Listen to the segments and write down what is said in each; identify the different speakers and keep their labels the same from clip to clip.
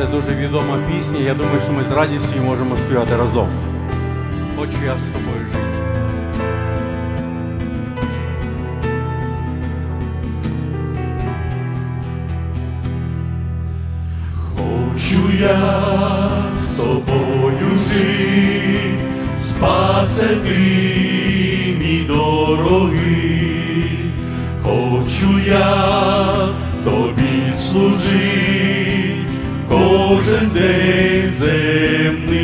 Speaker 1: Це дуже відома пісня. Я думаю, що ми з радістю можемо співати разом. Хочу я з тобою жити.
Speaker 2: Хочу я з собою жити, спасе ти мій дорогий, хочу я тобі служити кожен день земний,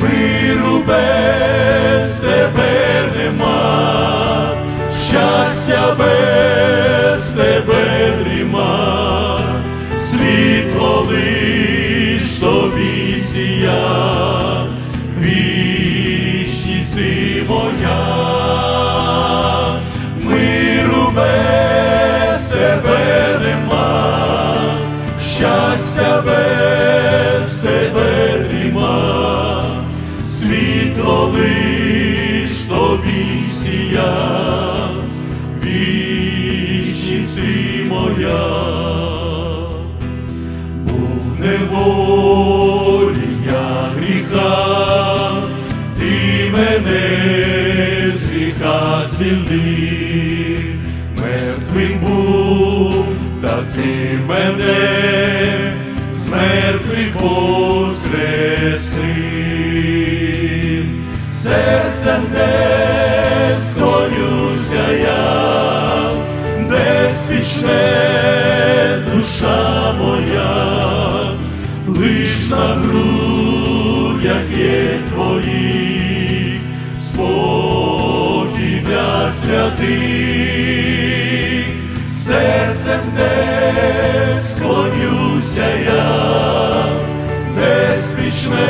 Speaker 2: миру без тебе нема, щастя без тебе нема, світло лиш тобі сія, світло лиш тобі сія, ти моя. Був неволі гріха, ти мене з гріха звільнив, мертвим був, та ти мене з мертвих воскресив, де душа моя, лиш на грудях є твої, спокій для святих, серцем де склонюся я, де свічне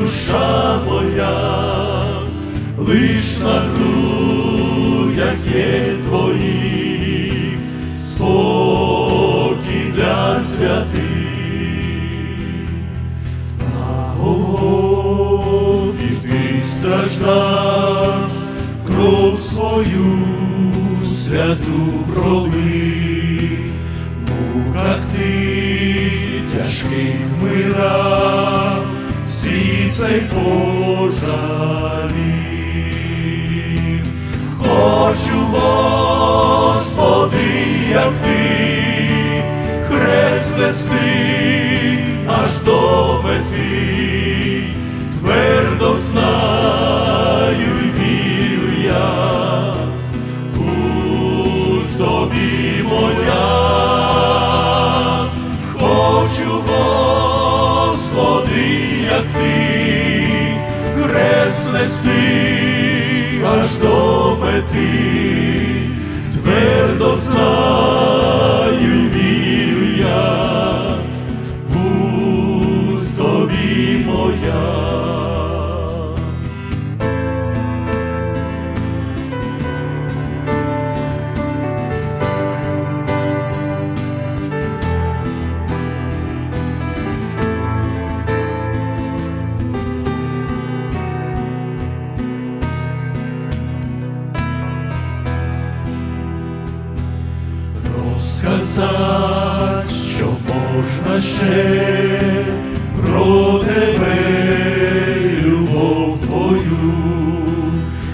Speaker 2: душа моя, лиш на грудях для святих. На Голгофі ти страждав, кров свою святу пролив, муках ти тяжких мирав, світ цей пожалів. Хочу, Господи, як ти, нести аж до мети, твердо знаю й вірю я, будь тобі моя, хочу, Господи, як ти, хрест нести аж до мети, твердо знаю й вірю Розказать, що можна ще про тебе, любов твою,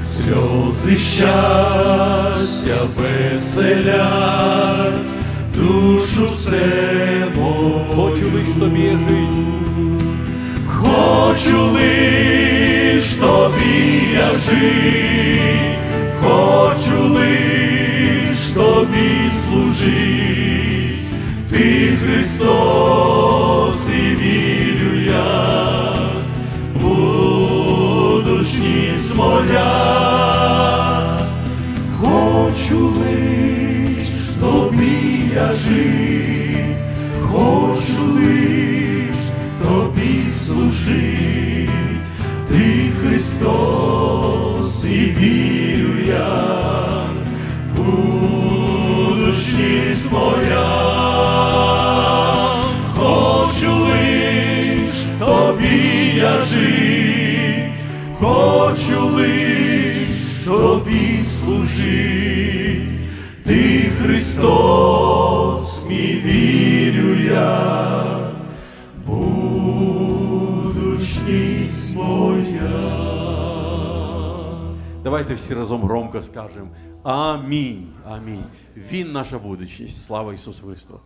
Speaker 2: сльози щастя веселять, душу все
Speaker 1: лиш тобі жити.
Speaker 2: Хочу лиш тобі я жить, ти Христос і вірю я, будучність моя, хочу лиш тобі я жить, хочу лиш тобі служить, ти Христос і вірю скажи, хочу лиш тобі служить, ти Христос, мій вірю я, будучність
Speaker 3: моя.
Speaker 2: Давайте всі разом громко скажемо Амінь. Амінь. Він наша будучність. Слава Ісусу Христу!